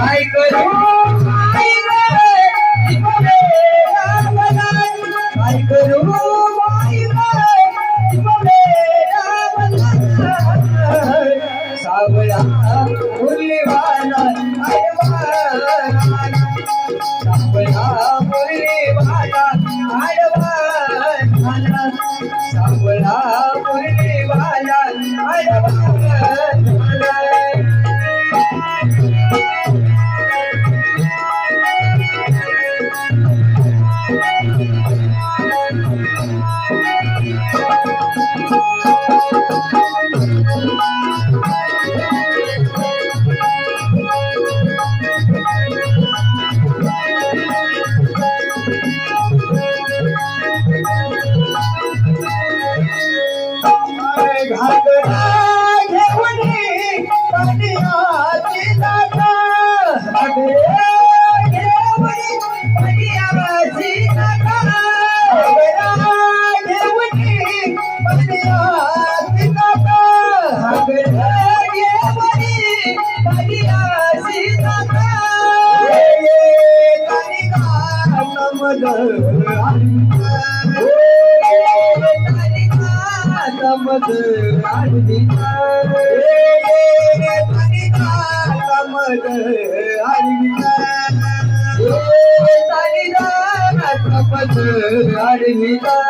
काय करू काय करू सावळा मुरलीवाला सावळा मुरलीवाला आडवा सावळा मुरलीवाला आडवा Thank you. समज आरविकार समज आरविकार समज आरविकार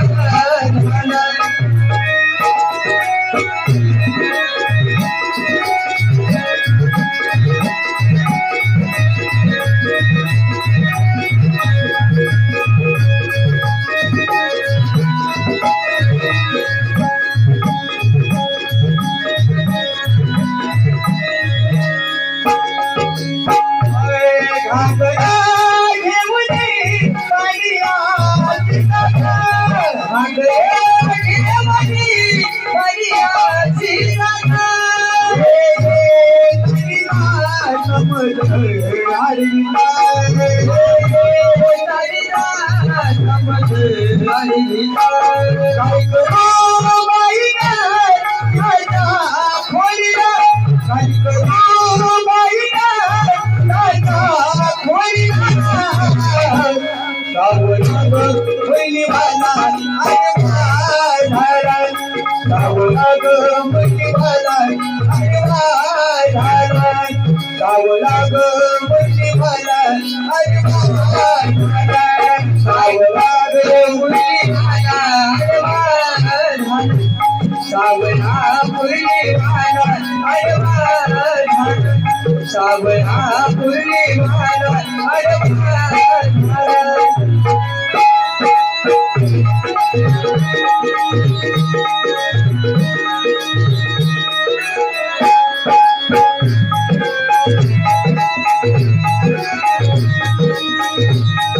सावळा पुरी महाराज.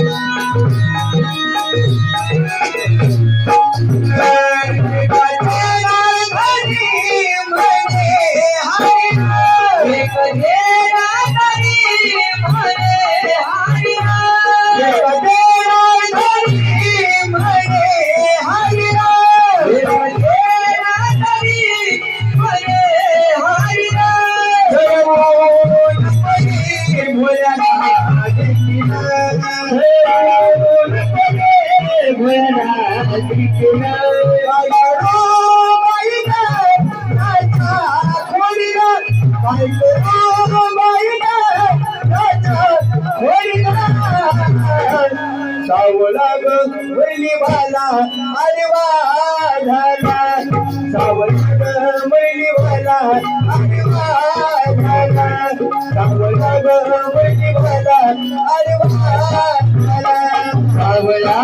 Thank you. काय करू बाई वाला अरे वा अरे वाला सावला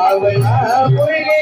சாவை புரிகை